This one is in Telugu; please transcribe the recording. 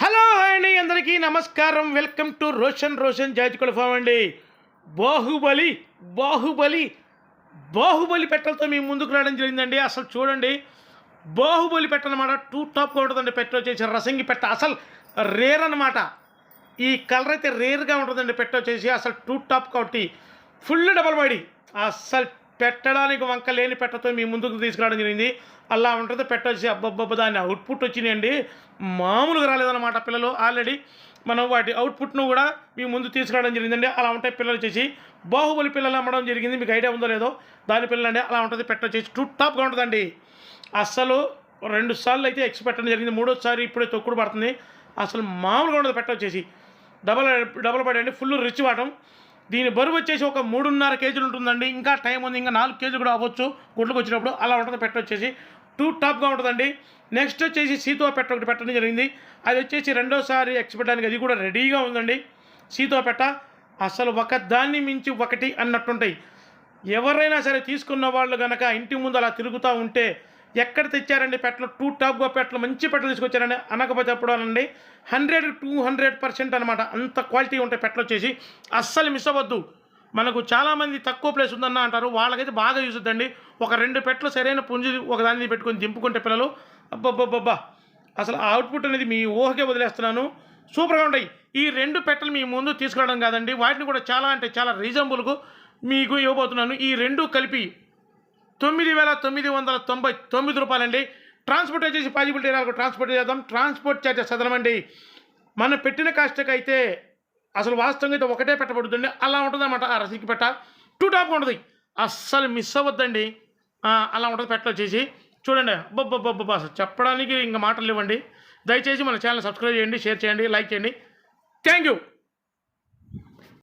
హలో అండి అందరికీ నమస్కారం. Welcome to Roshan Roshan Jajikala farm అండి. బాహుబలి బాహుబలి బాహుబలి పెట్టలతో మీ ముందుకు రావడం జరిగిందండి. అసలు చూడండి బాహుబలి పెట్ట అనమాట టూ టాప్గా ఉంటుందండి. పెట్ట వచ్చేసి రసంగి పెట్ట అసలు రేర్ అనమాట ఈ కలర్ అయితే రేర్గా ఉంటుందండి పెట్ట వచ్చేసి అసలు టూ టాప్ కాబట్టి ఫుల్ డబల్ బాడీ. అసలు పెట్టడానికి వంక లేని పెట్టతో మీ ముందుకు తీసుకురావడం జరిగింది. అలా ఉంటుంది పెట్టొచ్చి అబ్బబ్బబ్బ దాని అవుట్పుట్ వచ్చినాయండి. మామూలుగా రాలేదన్నమాట పిల్లలు. ఆల్రెడీ మనం వాటి అవుట్పుట్ను కూడా మీ ముందు తీసుకురావడం జరిగిందండి. అలా ఉంటాయి పిల్లలు వచ్చేసి బాహుబలి పిల్లలు అమ్మడం జరిగింది. మీకు ఐడియా ఉందో లేదో దాని పిల్లలండి అలా ఉంటుంది పెట్టొచ్చేసి టూ టాప్గా ఉంటుందండి. అస్సలు రెండు సార్లు అయితే ఎక్స్ పెట్టడం జరిగింది. మూడోసారి ఇప్పుడే తొక్కుడు పడుతుంది. అసలు మామూలుగా ఉండదు పెట్ట వచ్చేసి డబల్ డబల్ పడండి ఫుల్ రిచ్ వాటం. దీని బరువు వచ్చేసి ఒక మూడున్నర కేజీలు ఉంటుందండి. ఇంకా టైం ఉంది ఇంకా నాలుగు కేజీలు కూడా అవ్వచ్చు. గుడ్లకు వచ్చినప్పుడు అలా ఉంటుంది పెట్ట వచ్చేసి టూ టాప్గా ఉంటుందండి. నెక్స్ట్ వచ్చేసి సీతో పెట్ట ఒకటి పెట్టడం జరిగింది. అది వచ్చేసి రెండోసారి ఎక్స్పెట్టడానికి అది కూడా రెడీగా ఉందండి. సీతో పెట్ట అసలు ఒక దాన్ని మించి ఒకటి అన్నట్టుంటాయి. ఎవరైనా సరే తీసుకున్న వాళ్ళు కనుక ఇంటి ముందు అలా తిరుగుతూ ఉంటే ఎక్కడ తెచ్చారండి పెట్టలు? టూ టాప్గా పెట్టలు మంచి పెట్టలు తీసుకొచ్చారండి. అనకపోతే అప్పుడు అనండి? హండ్రెడ్ టూ హండ్రెడ్ పర్సెంట్ అనమాట అంత క్వాలిటీ ఉంటాయి పెట్టలు వచ్చేసి అస్సలు మిస్ అవ్వద్దు. మనకు చాలామంది తక్కువ ప్లేస్ ఉందన్న అంటారు. వాళ్ళకైతే బాగా యూజ్ అవుతుందండి ఒక రెండు పెట్టలు సరైన పుంజు ఒక దాన్ని పెట్టుకొని దింపుకుంటే పిల్లలు అబ్బబ్బబ్బబ్బా. అసలు ఆ అవుట్పుట్ అనేది మీ ఊహకే వదిలేస్తున్నాను. సూపర్గా ఉంటాయి. ఈ రెండు పెట్టలు మీ ముందు తీసుకురావడం కాదండి. వాటిని కూడా చాలా అంటే చాలా రీజనబుల్కు మీకు ఇవ్వబోతున్నాను. ఈ రెండు కలిపి తొమ్మిది వేల తొమ్మిది వందల తొంభై తొమ్మిది రూపాయలండి. ట్రాన్స్పోర్ట్ వచ్చేసి పాజిబిలిటీ నాకు ట్రాన్స్పోర్ట్ చేద్దాం. ట్రాన్స్పోర్ట్ ఛార్జెస్ చదవమండి మనం పెట్టిన కాస్ట్కి అయితే అసలు వాస్తవంగా అయితే ఒకటే పెట్టబడుతుంది అలా ఉంటుందన్నమాట. ఆ రసీకి పెట్ట. టూ టాప్ ఉంటుంది. అస్సలు మిస్ అవ్వద్దండి. అలా ఉంటుంది పెట్టొచ్చేసి చూడండి. అబ్బబ్బబ్బబ్బా అసలు చెప్పడానికి ఇంకా మాటలు ఇవ్వండి దయచేసి మన ఛానల్ సబ్స్క్రైబ్ చేయండి షేర్ చేయండి లైక్ చేయండి. Thank you